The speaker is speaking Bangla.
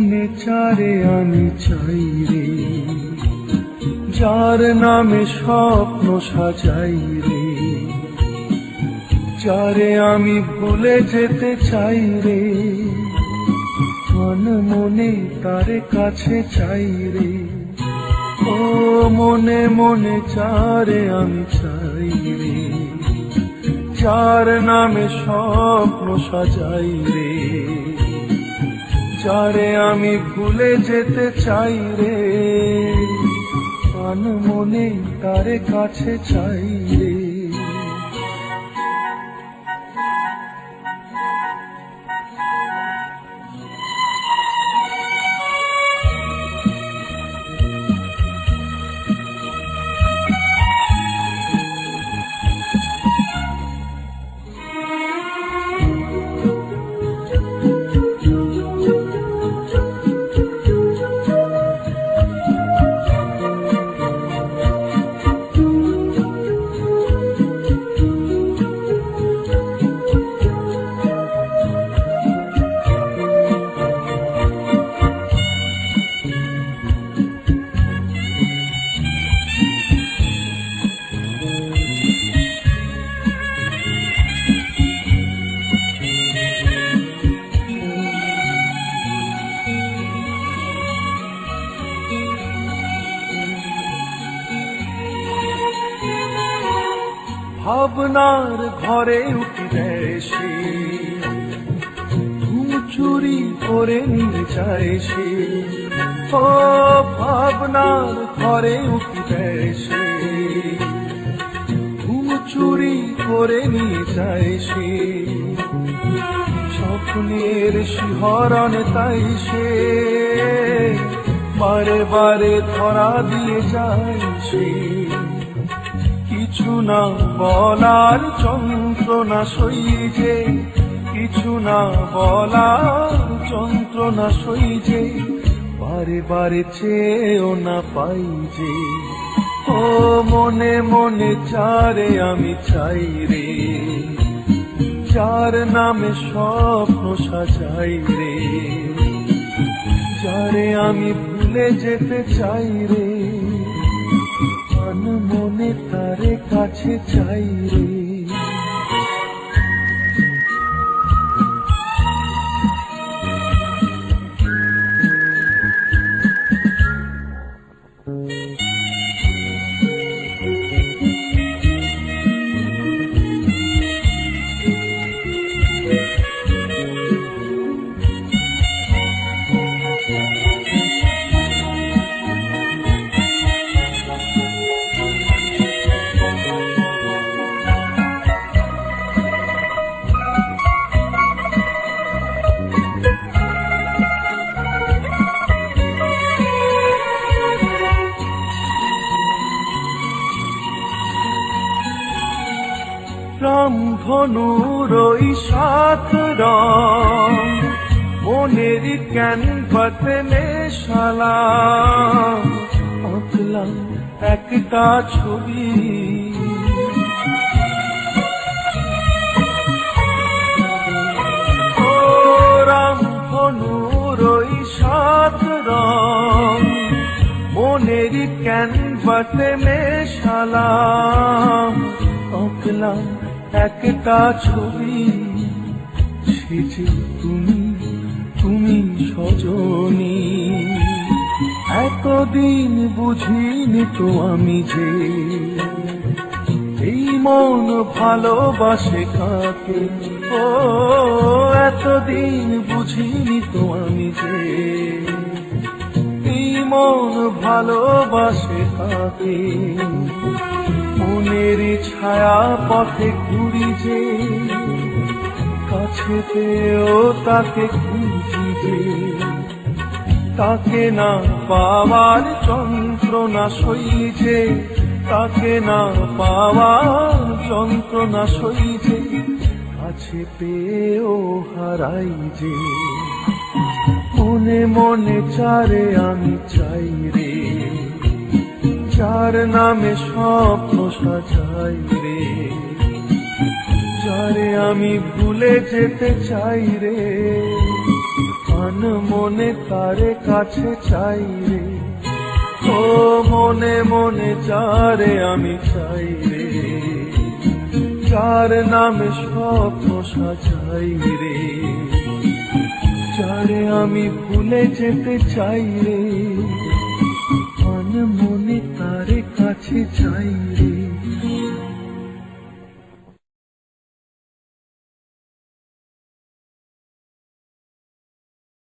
মনে চারে আমি চাই রে, যার নামে স্বপ্ন সাজাই রে, যারে আমি ভুলে যেতে চাই রে, মন মনে তার কাছে চাই রে, ও মনে মনে চারে আমি চাই রে, যার নামে স্বপ্ন সাজাই রে। যারে আমি ভুলে যেতে চাই রে। প্রাণ মনে তারে কাছে চাই রে। ভাবনার ঘরে উঠি দেয় সে। ঘুম চুরি করে নিয়ে যায় সে। ও ভাবনার ঘরে উঠি দেয় সে। ঘুম চুরি করে নিয়ে যায় সে। স্বপ্নের শিহরণ তাই সে। বারে বারে ধরা দিয়ে যায় সে। কিছু না বলার যন্ত্রণা সইজে কিছু না বলার যন্ত্রণা সইজে বারে বারে চেয়েও না পাই যে ও মনে মনে চারে আমি চাই রে, যার নামে স্বপ্ন সাজাই রে। যারে আমি ভুলে যেতে চাই রে মনে তারে কাছে চাই ওই সাত রং। মনের ক্যানভাসে নেশালা আঁকলাম একটা ছবি। ওই সাত রং। মনের ক্যানভাসে মেশালাম আঁকলাম একটা ছবি সে যে তুমি তুমি সজনী। এতদিন বুঝিনি তো আমি যে এই মন ভালোবাসে কাকে। ও, এতদিন বুঝিনি তো আমি যে এই মন ভালোবাসে কাকে। মনের ছায়া পথে ঘুরি যে কাছে পেয়েও তাকে খুঁজি যে তাকে না পাওয়ার যন্ত্রণা সইছে, তাকে না পাওয়ার যন্ত্রণা সইছে, কাছে পেয়েও হারাই যে মনে মনে চারে আমি চাই রে। যার নামে স্বপ্ন সাজাই রে। যারে আমি ভুলে যেতে চাই রে। মন মনে তারে কাছে চাই রে। ও মনে মনে যারে আমি চাই রে। যার নামে স্বপ্ন সাজাই রে। যারে আমি ভুলে যেতে চাই রে। মন